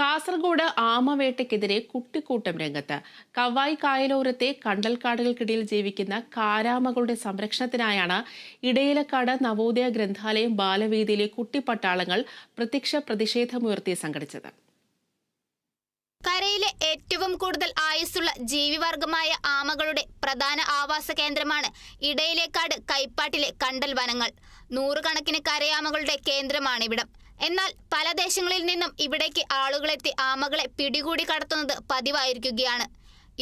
കാസർഗോഡ് ആമവേട്ടയ്ക്കെതിരെ കുട്ടിക്കൂട്ടം രംഗത്ത്. കവായി കായലോരത്തെ കണ്ടൽക്കാടുകൾക്കിടയിൽ ജീവിക്കുന്ന കാരാമകളുടെ സംരക്ഷണത്തിനായാണ് ഇടയിലക്കാട് നവോദയ ഗ്രന്ഥാലയം ബാലവേദിയിലെ കുട്ടിപ്പട്ടാളങ്ങൾ പ്രത്യക്ഷ പ്രതിഷേധമുയർത്തി സംഘടിച്ചത്. കരയിലെ ഏറ്റവും കൂടുതൽ ആയുസ്സുള്ള ജീവിവർഗമായ ആമകളുടെ പ്രധാന ആവാസ കേന്ദ്രമാണ് ഇടയിലേക്കാട് കൈപ്പാട്ടിലെ കണ്ടൽ വനങ്ങൾ നൂറുകണക്കിന് കരയാമകളുടെ കേന്ദ്രമാണിവിടം. എന്നാൽ പല ദേശങ്ങളിൽ നിന്നും ഇവിടേക്ക് ആളുകളെത്തി ആമകളെ പിടികൂടി കടത്തുന്നത് പതിവായിരിക്കുകയാണ്.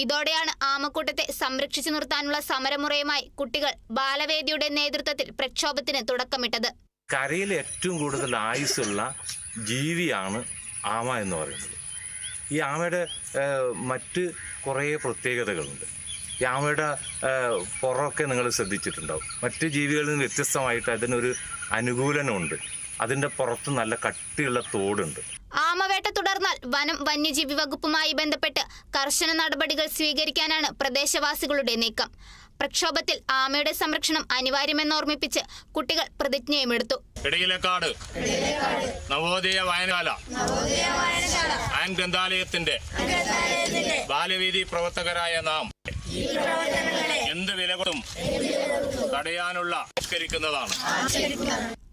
ഇതോടെയാണ് ആമക്കൂട്ടത്തെ സംരക്ഷിച്ചു നിർത്താനുള്ള സമരമുറയുമായി കുട്ടികൾ ബാലവേദിയുടെ നേതൃത്വത്തിൽ പ്രക്ഷോഭത്തിന് തുടക്കമിട്ടത്. കരയിൽ ഏറ്റവും കൂടുതൽ ആയുസ്സുള്ള ജീവിയാണ് ആമ എന്ന് പറയുന്നത്. ഈ ആമയുടെ മറ്റ് കുറേ പ്രത്യേകതകളുണ്ട്. ഈ ആമയുടെ പുറമൊക്കെ നിങ്ങൾ ശ്രദ്ധിച്ചിട്ടുണ്ടാവും. മറ്റ് ജീവികളിൽ നിന്ന് വ്യത്യസ്തമായിട്ട് അതിനൊരു അനുകൂലനമുണ്ട്. അതിന്റെ പുറത്ത് നല്ല കട്ടിയുള്ള തോടുണ്ട്. ആമവേട്ട തുടർന്നാൽ വനം വന്യജീവി വകുപ്പുമായി ബന്ധപ്പെട്ട് കർശന നടപടികൾ സ്വീകരിക്കാനാണ് പ്രദേശവാസികളുടെ നീക്കം. പ്രക്ഷോഭത്തിൽ ആമയുടെ സംരക്ഷണം അനിവാര്യമെന്ന് ഓർമ്മിപ്പിച്ച് കുട്ടികൾ പ്രതിജ്ഞയുമെടുത്തു. ഇടയിലക്കാട്. നവോദയ വായനശാല. ആൻ ഗ്രന്ഥാലയത്തിന്റെ ബാലവേദി പ്രവർത്തകരായ നാം എന്ത് വില കൊണ്ടും തടയാനുള്ള ആവിഷ്കരിക്കുന്നതാണ്.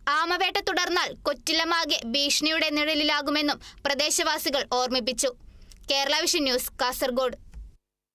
ആമവേട്ട തുടർന്നാൽ കൊച്ചിലമാകെ ഭീഷണിയുടെ നിഴലിലാകുമെന്നും പ്രദേശവാസികൾ ഓർമ്മിപ്പിച്ചു. Kerala vision news Kasaragod.